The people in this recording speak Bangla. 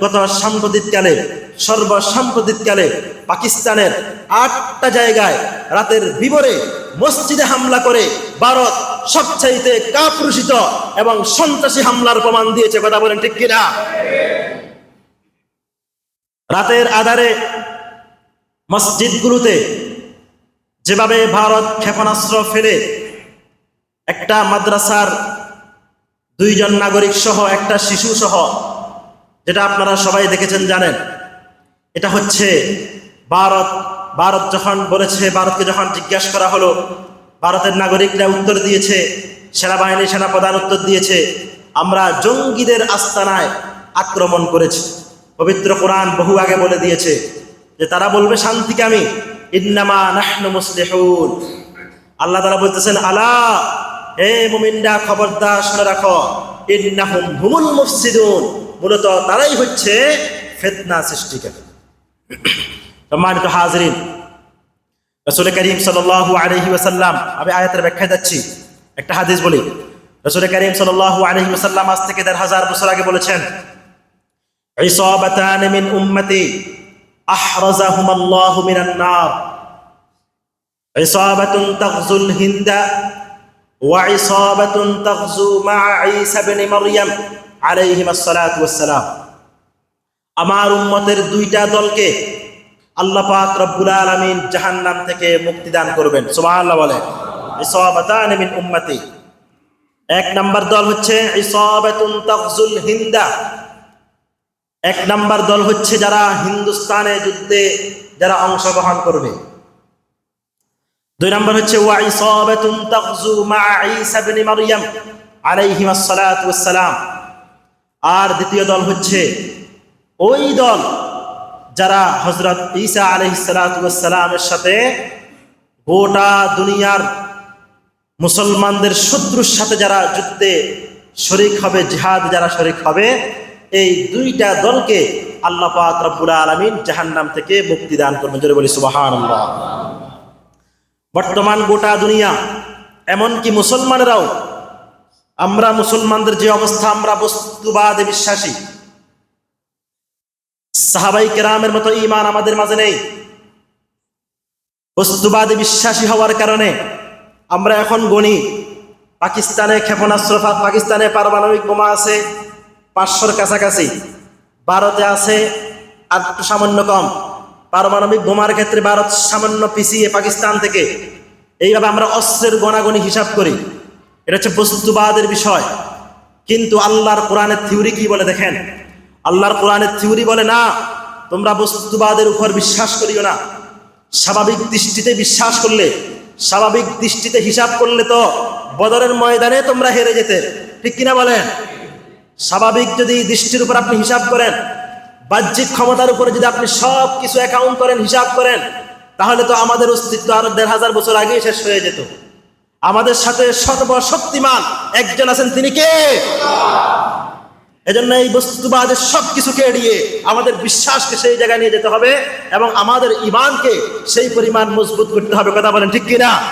গত সাম্প্রতিককালে, সর্বসাম্প্রতিককালে পাকিস্তানের আটটা জায়গায় রাতের বিবরে মসজিদে হামলা করে ভারত সবচাইতে কাপুরুষিত এবং সন্ত্রাসী হামলার প্রমাণ দিয়েছে। কথা বলেন ঠিক কিনা? রাতের আধারে মসজিদগুলোতে যেভাবে ভারত ক্ষেপণাস্ত্র ফেলে একটা মাদ্রাসার দুইজন নাগরিক সহ একটা শিশু সহ যেটা আপনারা সবাই দেখেছেন, জানেন। এটা হচ্ছে ভারত। ভারত যখন বলেছে, ভারতকে যখন জিজ্ঞাসা করা হলো, ভারতের নাগরিকরা উত্তর দিয়েছে, সেনাবাহিনী সেনাপ্রধান উত্তর দিয়েছে, আমরা জঙ্গিদের আস্তানায় আক্রমণ করেছি। পবিত্র কোরআন বহু আগে বলে দিয়েছে যে, তারা বলবে শান্তিকামী ইন্নামা নাহনু মুসলিহুন। আল্লাহ তাআলা বলতেছেন, আলা, হে মুমিনরা, খবরদার শুনে রাখো। ইন্নাহুম হুমুল মুফসিদুন। মূলত তারাই হচ্ছে ফিতনা সৃষ্টিকারী সম্মানিত হাজরিন রসুল করিম সাল্লাল্লাহু আলাইহি ওয়াসাল্লাম আমি আয়াতের ব্যাখ্যায় যাচ্ছি একটা হাদিস বলি রসুল করিম সাল্লাল্লাহু আলাইহি ওয়াসাল্লাম আজ থেকে দেড় হাজার বছর আগে বলেছেন ইসাবাতান মিন উম্মতি আহরাজাহুম আল্লাহু মিনান নার ইসাবাতুন তাগজুল হিন্দা وعصابة تغزو مع عيسى بن مريم আলাইহিমাসালাম আমার উম্মতের দুইটা দলকে আল্লাহ পাক রব্বুল আলমিন জাহান্নাম থেকে মুক্তিদান করবেন। সোমাহ আল্লাহ বলে উম্মতি। এক নাম্বার দল হচ্ছে, ইসবাতুন তাকজুল হিন্দা। এক নাম্বার দল হচ্ছে, যারা হিন্দুস্তানে যুদ্ধে যারা অংশগ্রহণ করবে। দুই নাম্বার হচ্ছে, ওয়া ইসবাতুন তাকজু মা ঈসা ইবনে মারইয়াম আলাইহিমাস সালাতু ওয়াস সালাম আর দ্বিতীয় দল হচ্ছে ওই দল যারা হজরত ঈসা আলাইহিস সালাতু ওয়াস সালামের সাথে গোটা দুনিয়ার মুসলমানদের শত্রুর সাথে যারা যুদ্ধে শরিক হবে, জিহাদ যারা শরিক হবে, এই দুইটা দলকে আল্লাহ রব্বুল আলামিন জাহান্নাম থেকে মুক্তি দান করবেন জোরে বলি, সুবহানাল্লাহ। বর্তমান গোটা দুনিয়া এমনকি মুসলমানেরাও আমরা মুসলমানদের যে অবস্থা, আমরা বস্তুবাদে বিশ্বাসী। সাহাবাই কেরামের মতো ইমান আমাদের মাঝে নেই। বস্তুবাদে বিশ্বাসী হওয়ার কারণে আমরা এখন গণি। পাকিস্তানে ক্ষেপণাস্ত্র পাকিস্তানে পারমাণবিক বোমা আছে, পাঁচশোর কাছাকাছি। ভারতে আছে, আর একটু সামান্য কম। পারমাণবিক বোমার ক্ষেত্রে ভারত সামান্য পিছিয়ে পাকিস্তান থেকে। এইভাবে আমরা অস্ত্রের গণাগণি হিসাব করি। এটা হচ্ছে বস্তুবাদের বিষয়। কিন্তু আল্লাহর কোরআনের থিওরি কি বলে দেখেন? আল্লাহর কোরআনের থিওরি বলে না, তোমরা বস্তুবাদের উপর বিশ্বাস করিও না। স্বাভাবিক দৃষ্টিতে বিশ্বাস করলে, স্বাভাবিক দৃষ্টিতে হিসাব করলে তো বদরের ময়দানে তোমরা হেরে যেতে। ঠিক কিনা বলেন? স্বাভাবিক যদি দৃষ্টির উপর আপনি হিসাব করেন, বাহ্যিক ক্ষমতার উপরে যদি আপনি সব কিছু অ্যাকাউন্ট করেন, হিসাব করেন, তাহলে তো আমাদের অস্তিত্ব আরও দেড় হাজার বছর আগেই শেষ হয়ে যেত। আমাদের সাথে সর্বশক্তিমান একজন আছেন তিনি কে? এজন্য এই বস্তুবাদের সব কিছুকে এড়িয়ে আমাদের বিশ্বাসকে সেই জায়গায় নিয়ে যেতে হবে এবং আমাদের ইমানকে সেই পরিমাণ মজবুত করতে হবে। কথা বলেন ঠিক কিনা?